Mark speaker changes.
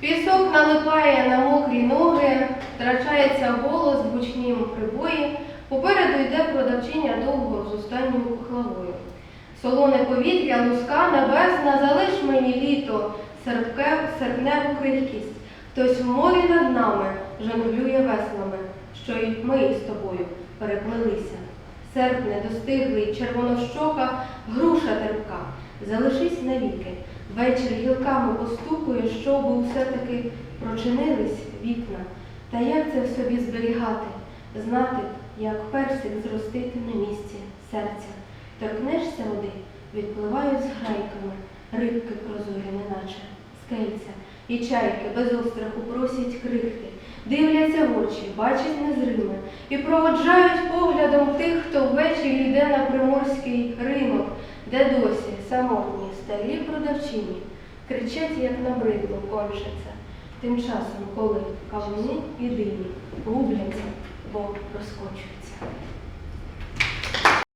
Speaker 1: Пісок налипає на мокрі ноги, втрачається голос в гучнім прибої. Попереду йде продавчиня довго з останньою пухлавою. Солоне повітря, луска небесна, залиш мені літо, серпневу крихкість. Хтось в морі над нами жонглює веслами, що й ми з тобою переплелися. Серпне достиглий червонощока, груша терпка, залишись навіки. Вечір гілками постукує, щоби все-таки прочинились вікна. Та як це в собі зберігати? Знати, як персик зростити на місці серця. Торкнешся води, відпливають з грайками, рибки прозорі, неначе скельця, і чайки без остраху просять крихти, дивляться в очі, бачать незриме, і проводжають поглядом тих, хто ввечері йде на приморський ринок, де досі самотні старі продавчині кричать, як набридло кончиться. Тим часом, коли кавуни і дині губляться, бо розкочуються.